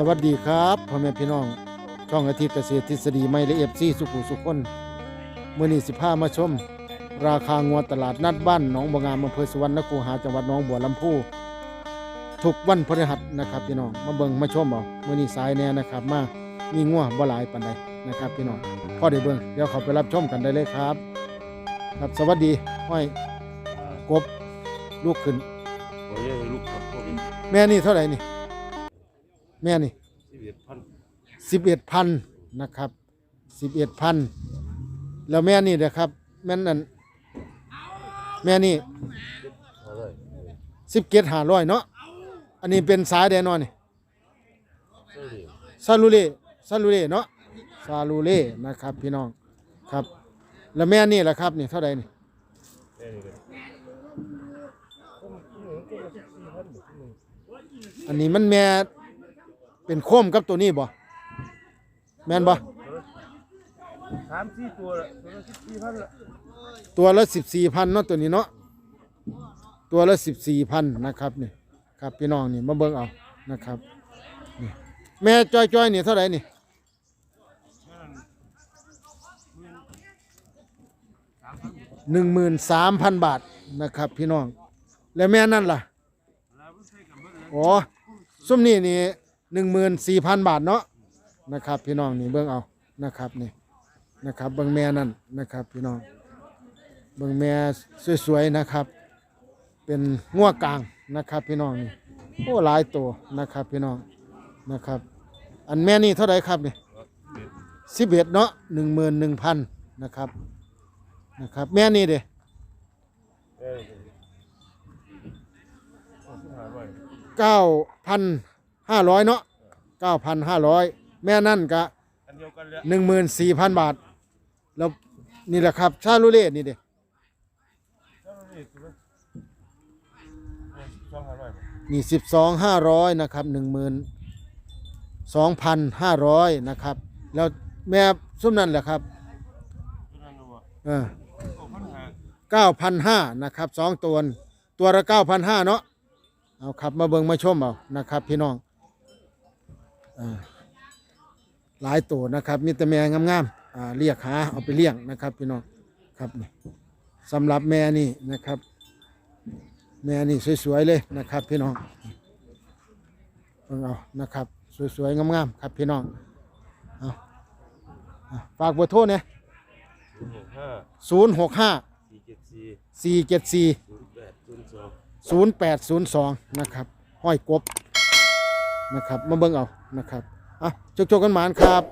สวัสดีครับพ่อแม่พี่น้องช่องอาทิตย์เกษตรทฤษฎีไม่และเอฟซีสุขุสุขคนเมื่อนี้สิพามาชม ราคางวตลาดนัดบ้านหนองบางงามอำเภอสุวรรณคูหาจังหวัดหนองบัวลำพูทุกวันพฤหัสนะครับพี่น้องมาเบิ่งมาชมเอาเมื่อนี้สายแน่นะครับ มามีงัวบ่หลายปานใดนะครับพี่น้องพ่อได้เบิ่งเดี๋ยวเขาไปรับชมกันได้เลยครับ ครับสวัสดีห้อยกบลูกขึ้นโอ้ยลูกครับพวกนี้แม่นี่เท่าไหร่นี่ แม่นี่สิบเอ็ดพันสิบเอ็ดพันนะครับสิบเอ็ดพันแล้วแม่นี่นะครับ แม่นนั่นแม่นี่อะไรสิบเกตหาร้อยเนาะอันนี้เป็นสายแดนนอนนี่ใช่ดิซาลูเล่ซาลูเล่เนาะซาลูเล่นะครับ พี่น้องครับ แล้วแม่นี่แหละครับนี่เท่าไหร่นี่แค่นี้เลยอันนี้มันแม่ เป็นโคมกับตัวนี้บ่แม่นบ่สามสี่ตัวละตัวละสิบสี่พันละตัวละสิบสี่พันเนาะตัวนี้เนาะตัวละสิบสี่พันนะครับนี่ครับพี่น้องนี่มาเบิ่งเอานะครับนี่แม่จ้อยๆนี่เท่าไหร่นี่หนึ่งหมื่นสามพันบาทนะครับพี่น้องแล้วแม่นั่นล่ะอ๋อซุ้มนี่นี่ หนึ่งหมื่นสี่พันบาทเนาะนะครับพี่น้องนี่เบิ่งเอานะครับนี่นะครับเบิ่งแม่นั่นนะครับพี่น้องเบิ่งแม่สวยๆนะครับ เป็นงัวกลางนะครับพี่น้องนี่โอ้หลายตัวนะครับพี่น้องนะครับ อันแม่นี่เท่าไหร่ครับนี่สิบเอ็ดเนาะหนึ่งหมื่นหนึ่งพันนะครับนะครับ แม่นี่เด้เก้าพัน ห้าร้อยเนาะเก้าพันห้าร้อยแม่นั่นกะอันเดียวกันเลยหนึ่งหมื่นสี่พันบาท แล้วนี่แหละครับชาลูเล่นี่เด้เท่านี้ตัวละสองห้าร้อยนี่สิบสองห้าร้อยนะครับหนึ่งหมื่นสองพันห้าร้อยนะครับ แล้วแม่ซุ้มนั่นแหละครับตัวนั้นว่าเออโอ้พันห้าเก้าพันห้านะครับสองตัว ตัวละเก้าพันห้าเนาะเอาครับมาเบิ่งมาชมเอานะครับ พี่น้องอ่า หลายตัวนะครับมีแต่แม่งามๆเรียกหาเอาไปเลี้ยงนะครับพี่น้องครับนี่สำหรับแม่นี่นะครับ แม่นี่สวยๆเลยนะครับพี่น้องเอานะครับสวยๆงามๆครับพี่น้องเอาฝากเบอร์โทรเนี่ยศูนย์หกห้าสี่เจ็ดสี่ศูนย์แปดศูนย์สองนะครับ ห้อยกบ นะครับ มาเบิ่งเอานะครับอะจกๆกันหมานครับ